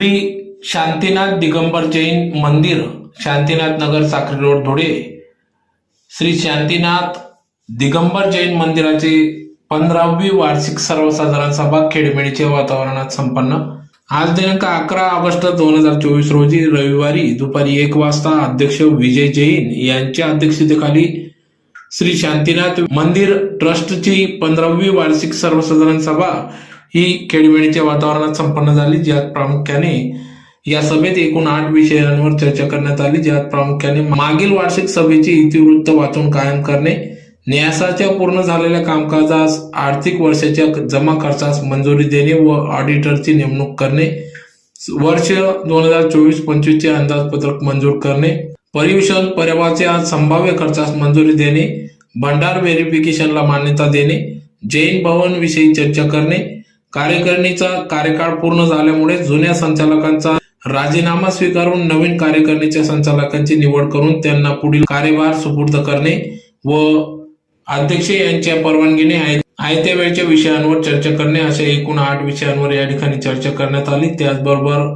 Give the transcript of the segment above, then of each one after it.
श्री शांतीनाथ दिगंबर जैन मंदिर शांतीनाथ नगर साखरी रोड धुळे. श्री शांतीनाथ दिगंबर जैन मंदिराचे पंधरावी वार्षिक सर्वसाधारण सभा खेडमेडीच्या वातावरणात संपन्न. आज दिनांक अकरा ऑगस्ट दोन हजार चोवीस रोजी रविवारी दुपारी एक वाजता अध्यक्ष विजय जैन यांच्या अध्यक्षतेखाली श्री शांतीनाथ मंदिर ट्रस्टची पंधरावी वार्षिक सर्वसाधारण सभा ही खेडमेडीच्या वातावरणात संपन्न झाली ज्यात प्रामुख्याने या सभेत एकूण आठ विषयांवर चर्चा करण्यात आली ज्यात प्रामुख्याने मागील वार्षिक सभेची इतिवृत्त वाचून कायम करणे न्यासाच्या पूर्ण झालेल्या कामकाजास आर्थिक वर्षाच्या जमा खर्चास मंजुरी देणे व ऑडिटरची नेमणूक करणे वर्ष दोन हजार चोवीस पंचवीसचे अंदाजपत्रक मंजूर करणे परिवेशन पर्यावाच्या संभाव्य खर्चास मंजुरी देणे भंडार व्हेरिफिकेशनला मान्यता देणे जैन भवन विषयी चर्चा करणे कार्यकारिणीचा कार्यकाळ पूर्ण झाल्यामुळे जुन्या संचालकांचा राजीनामा स्वीकारून नवीन कार्यकारिणीच्या संचालकांची निवड करून त्यांना पुढील कार्यभार सुपूर्द करणे व अध्यक्ष यांच्या परवानगीने आयत्या वेळच्या विषयांवर चर्चा करणे अशा एकूण आठ विषयांवर या ठिकाणी चर्चा करण्यात आली. त्याचबरोबर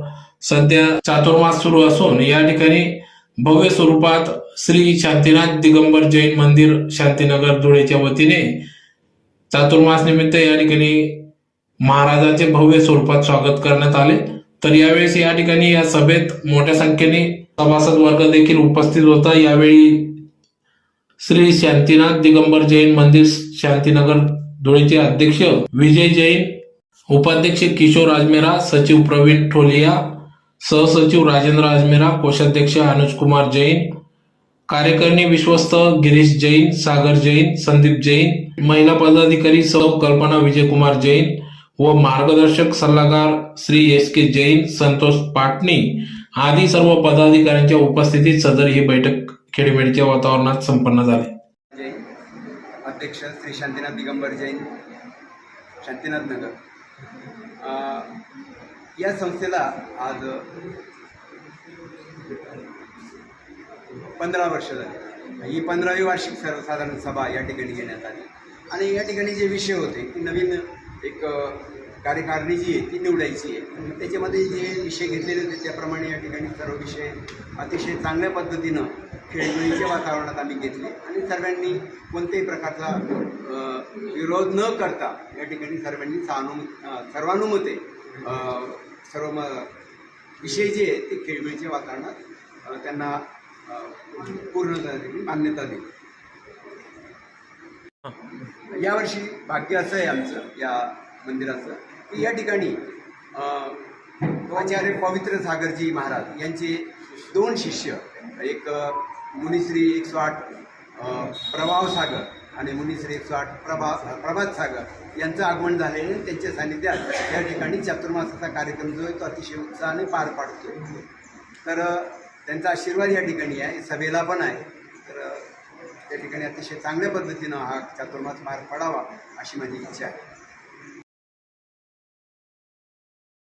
सध्या चातुर्मास सुरू असून या ठिकाणी भव्य स्वरूपात श्री शांतीनाथ दिगंबर जैन मंदिर शांतीनगर धुळेच्या वतीने चातुर्मास निमित्त या ठिकाणी महाराजाचे भव्य स्वरूपात स्वागत करण्यात आले. तर यावेळेस या ठिकाणी या सभेत मोठ्या संख्येने सभासद वर्ग देखील उपस्थित होता. यावेळी श्री शांतीनाथ दिगंबर जैन मंदिर शांतीनगर धुळेचे अध्यक्ष विजय जैन उपाध्यक्ष किशोर आजमेरा सचिव प्रवीण ठोलिया सहसचिव राजेंद्र आजमेरा कोषाध्यक्ष अनुज कुमार जैन कार्यकारिणी विश्वस्त गिरीश जैन सागर जैन संदीप जैन महिला पदाधिकारी सौ कल्पना विजयकुमार जैन व मार्गदर्शक सल्लागार श्री एस के जैन संतोष पाटणी आदी सर्व पदाधिकाऱ्यांच्या उपस्थितीत सदर ही बैठक खेडमेडच्या वातावरणात संपन्न झाली. अध्यक्ष श्री शांतीनाथ दिगंबर जैन शांतीनाथ नगर. या संस्थेला आज पंधरा वर्ष झाली. ही पंधरावी वार्षिक सर्वसाधारण सभा या ठिकाणी घेण्यात आली. आणि या ठिकाणी जे विषय होते की नवीन एक कार्यकारिणी जी आहे ती निवडायची आहे. त्याच्यामध्ये जे विषय घेतलेले होते त्याप्रमाणे या ठिकाणी सर्व विषय अतिशय चांगल्या पद्धतीनं खेळमेळीच्या वातावरणात आम्ही घेतले. आणि सर्वांनी कोणत्याही प्रकारचा विरोध न करता या ठिकाणी सर्वांनी सहानु सर्वानुमते सर्व म विषय जे आहेत ते खेळमेळीच्या वातावरणात त्यांना पूर्ण मान्यता दिली. यावर्षी भाग्य असं आहे आमचं या मंदिराचं. की या ठिकाणी आचार्य पवित्र सागरजी महाराज यांचे दोन शिष्य एक मुनिश्री एकशे आठ प्रभाव सागर आणि मुनिश्री एकशे आठ प्रभा प्रभात सागर यांचं आगमन झालेलं त्यांच्या सानिध्यात या ठिकाणी चातुर्मासाचा कार्यक्रम जो आहे तो अतिशय उत्साहाने पार पाडतो तर त्यांचा आशीर्वाद या ठिकाणी आहे. सभेला पण आहे. तर त्या ठिकाणी अतिशय चांगल्या पद्धतीनं हा चातुर्मास पार पडावा अशी माझी इच्छा आहे.